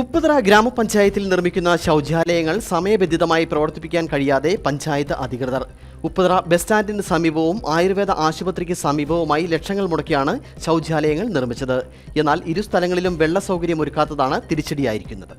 ഉപ്പുതറ ഗ്രാമപഞ്ചായത്തിൽ നിർമ്മിക്കുന്ന ശൗചാലയങ്ങൾ സമയബന്ധിതമായി പ്രവർത്തിപ്പിക്കാൻ കഴിയാതെ പഞ്ചായത്ത് അധികൃതർ. ഉപ്പുതറ ബസ് സ്റ്റാൻഡിന് സമീപവും ആയുർവേദ ആശുപത്രിക്ക് സമീപവുമായി ലക്ഷങ്ങൾ മുടക്കിയാണ് ശൗചാലയങ്ങൾ നിർമ്മിച്ചത്. എന്നാൽ ഇരു സ്ഥലങ്ങളിലും വെള്ള സൗകര്യം ഒരുക്കാത്തതാണ് തിരിച്ചടിയായിരിക്കുന്നത്.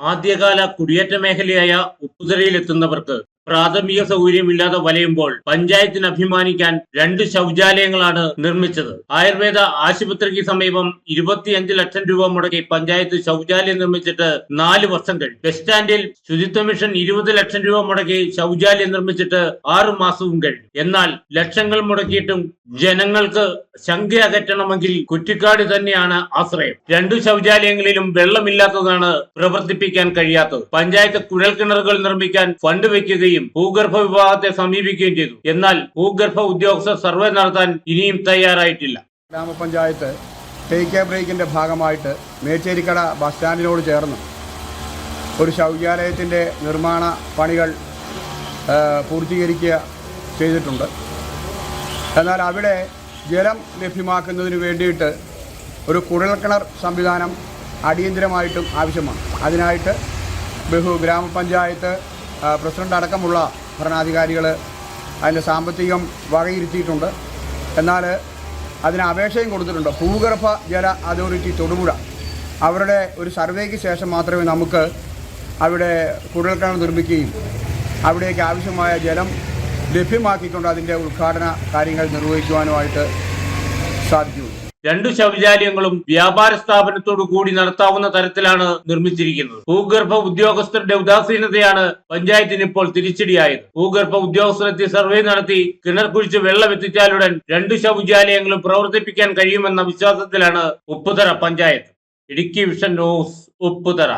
ആദ്യകാല കുടിയേറ്റ മേഖലയായ ഉപ്പുതറയിലെത്തുന്നവർക്ക് പ്രാഥമിക സൗകര്യമില്ലാതെ വലയുമ്പോൾ പഞ്ചായത്തിന് അഭിമാനിക്കാൻ രണ്ട് ശൗചാലയങ്ങളാണ് നിർമ്മിച്ചത്. ആയുർവേദ ആശുപത്രിക്ക് സമീപം ഇരുപത്തിയഞ്ച് ലക്ഷം രൂപ മുടക്കി പഞ്ചായത്ത് ശൗചാലയം നിർമ്മിച്ചിട്ട് നാല് വർഷം കഴിഞ്ഞു. ബസ് സ്റ്റാൻഡിൽ ശുചിത്വ മിഷൻ ഇരുപത് ലക്ഷം രൂപ മുടക്കി ശൗചാലയം നിർമ്മിച്ചിട്ട് ആറു മാസവും കഴിഞ്ഞു. എന്നാൽ ലക്ഷങ്ങൾ മുടക്കിയിട്ടും ജനങ്ങൾക്ക് ശങ്ക അകറ്റണമെങ്കിൽ കുറ്റിക്കാട് തന്നെയാണ് ആശ്രയം. രണ്ടു ശൗചാലയങ്ങളിലും വെള്ളമില്ലാത്തതാണ് പ്രവർത്തിപ്പിക്കാൻ കഴിയാത്തത്. പഞ്ചായത്ത് കുഴൽക്കിണറുകൾ നിർമ്മിക്കാൻ ഫണ്ട് വയ്ക്കുകയും ഭൂഗർഭ വിഭാഗത്തെ സമീപിക്കുകയും ചെയ്തു. എന്നാൽ ഭൂഗർഭ ഉദ്യോഗസ്ഥർ സർവേ നടത്താൻ ഇനിയും തയ്യാറായിട്ടില്ല. ഗ്രാമപഞ്ചായത്ത് ടേക്ക് എ ബ്രേക്കിന്റെ ഭാഗമായിട്ട് മേച്ചേരിക്കട ബസ് സ്റ്റാൻഡിനോട് ചേർന്ന് ഒരു ശൗചാലയത്തിന്റെ നിർമ്മാണ പണികൾ പൂർത്തീകരിക്കുക ചെയ്തിട്ടുണ്ട്. എന്നാൽ അവിടെ ജലം ലഭ്യമാക്കുന്നതിന് വേണ്ടിയിട്ട് ഒരു കുഴൽക്കിണർ സംവിധാനം അടിയന്തിരമായിട്ടും ആവശ്യമാണ്. അതിനായിട്ട് ബഹു ഗ്രാമപഞ്ചായത്ത് പ്രസിഡന്റ് അടക്കമുള്ള ഭരണാധികാരികൾ അതിന്റെ സാമ്പത്തികം വകയിരുത്തിയിട്ടുണ്ട്. എന്നാൽ അതിന് അപേക്ഷയും കൊടുത്തിട്ടുണ്ട്. ഭൂഗർഭ ജല അതോറിറ്റി തൊടുപുഴ. അവരുടെ ഒരു സർവേക്ക് ശേഷം മാത്രമേ നമുക്ക് അവിടെ കുഴൽക്കിണർ നിർമ്മിക്കുകയും അവിടേക്ക് ആവശ്യമായ ജലം ലഭ്യമാക്കിക്കൊണ്ട് അതിന്റെ ഉദ്ഘാടന കാര്യങ്ങൾ നിർവഹിക്കുവാനുമായിട്ട് സാധിക്കുകയുള്ളൂ. രണ്ടു ശൗചാലയങ്ങളും വ്യാപാര സ്ഥാപനത്തോടു കൂടി നടത്താവുന്ന തരത്തിലാണ് നിർമ്മിച്ചിരിക്കുന്നത്. ഭൂഗർഭ ഉദ്യോഗസ്ഥരുടെ ഉദാസീനതയാണ് പഞ്ചായത്തിന് ഇപ്പോൾ തിരിച്ചടിയായത്. ഭൂഗർഭ ഉദ്യോഗസ്ഥരെത്തി സർവേ നടത്തി കിണർ കുഴിച്ച് വെള്ളം എത്തിച്ചാലുടൻ രണ്ടു ശൗചാലയങ്ങളും പ്രവർത്തിപ്പിക്കാൻ കഴിയുമെന്ന വിശ്വാസത്തിലാണ് Upputhara panchayat. Idukki vision news Upputhara.